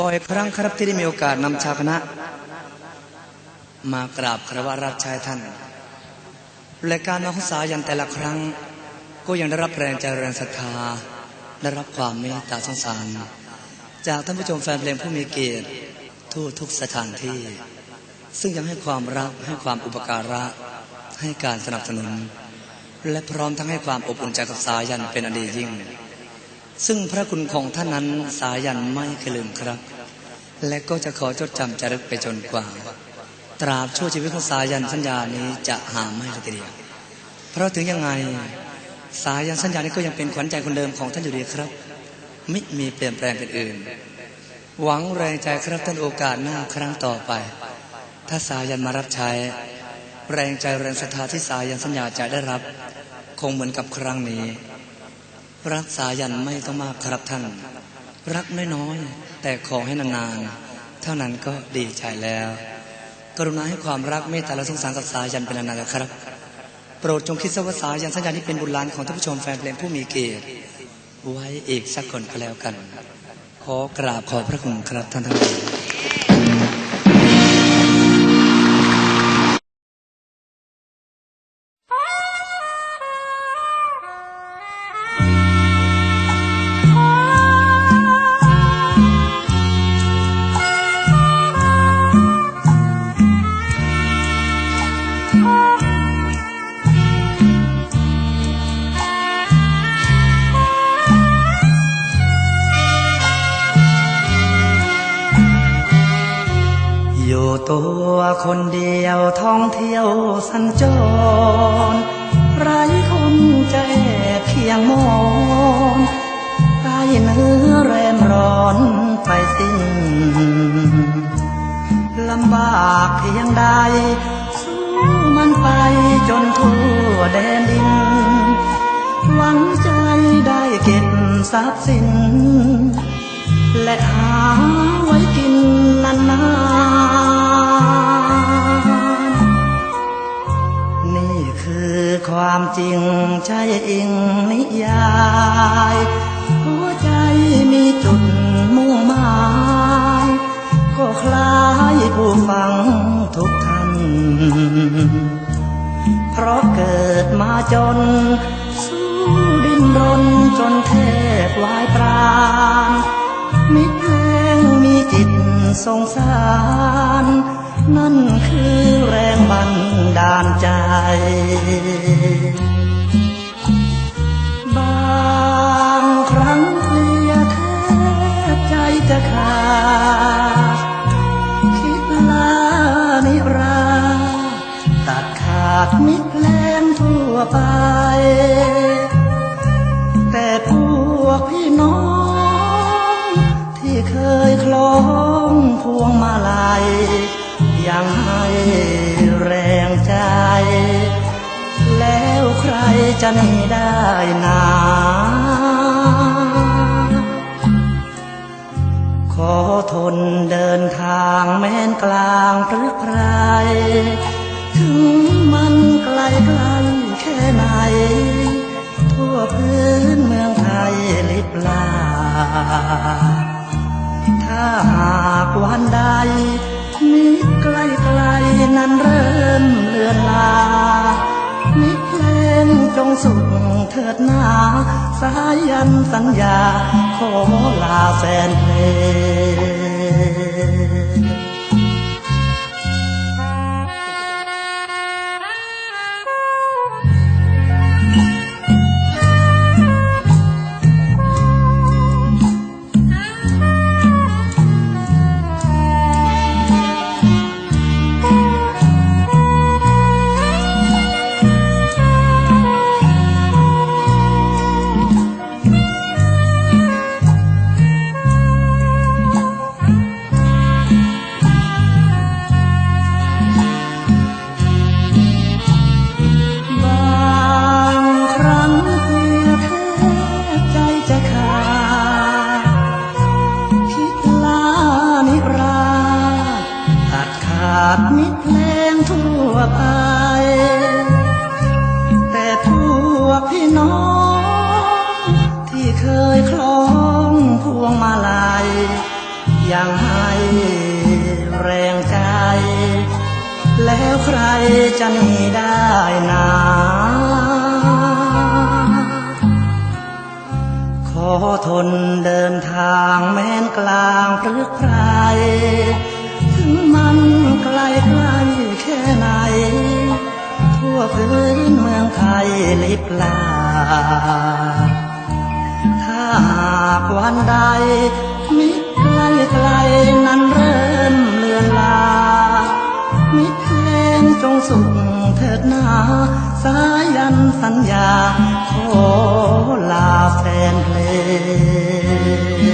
บ่อยครั้งครับที่ได้มีโอกาสนำชาวคณะ มากราบคารวะรับใช้ท่านและการมาของสายันแต่ละครั้ง ก็ยังได้รับแรงใจแรงศรัทธาได้รับความเมตตาสงสาร จากท่านผู้ชมแฟนเพลงผู้มีเกียรติทั่วทุกสถานที่ ซึ่งยังให้ความรักให้ความอุปการะ ให้การสนับสนุน และพร้อมทั้งให้ความอบอุ่นใจกับสายันเป็นอดีตยิ่ง ซึ่งพระคุณของท่านนั้นสายันไม่เคยลืมครับ และก็จะขอจดจำจารึกไปจนกว่า ตราบชั่วชีวิตของสายันสัญญานี้จะหาไม่เลยทีเดียวเพราะถึงยังไงสายันสัญญานี้ก็ยังเป็นขวัญใจคนเดิมของท่านอยู่ดีครับ ไม่มีเปลี่ยนแปลงเป็นอื่น หวังแรงใจครับท่านโอกาสหน้าครั้งต่อไป ถ้าสายันมารับใช้ แรงใจแรงศรัทธาที่สายันสัญญาจะได้รับ คงเหมือนกับครั้งนี้ รักสายันไม่ต้องมากครับท่าน รักน้อยๆแต่ขอให้นานๆเท่านั้นก็ดีใจแล้ว กรุณาให้ความรักเมตตาและสงสารกับสายันเป็นนานๆครับ โปรดจงคิดซะว่าสายันสัญญานี้เป็นบุญหลานของท่านผู้ชมแฟนเพลงผู้มีเกียรติไว้อีกสักคนก็แล้วกัน ขอกราบขอพระคุณครับท่านทั้งหลาย ตัวคนเดียวท่องเที่ยวสัญจรไร้คนใจเพียงมองไปเนื้อแรมร้อนไปสิ้นลำบากเพียงใดสู้มันไปจนทั่วแดนดิน หวังใจได้เก็บทรัพย์สิน และหาไว้กินนาน จริงใช่อิงนิยาย หัวใจมีจุดมุ่งหมาย ก็คล้ายผู้ฟังทุกท่าน เพราะเกิดมาจน สู้ดิ้นรนจนแทบวายปราณมิตรเพลงมีจิตสงสาร นั่นคือ แร ใครจะหนีได้นาขอทนเดินทางแม้นกลางพรึกไพรถึงมันไกลไกลแค่ไหน ทั่วพื้นเมืองไทยลิบลา ถ้าหากวันใดมิตรไกลไกลนั้นเริ่มเลือนลา งจงสุดเถิดหนาสายันสัญญา ขอลาแฟนเพลง แล้วใครจะหนีได้นาขอทนเดินทางแม้นกลางพรึกไพรถึงมันไกลไกลแค่ไหน ทั่วพื้นเมืองไทยลิบลา ถ้าหากวันใด สุขเถิดหนาสายันสัญญาขอลาแฟนเพลง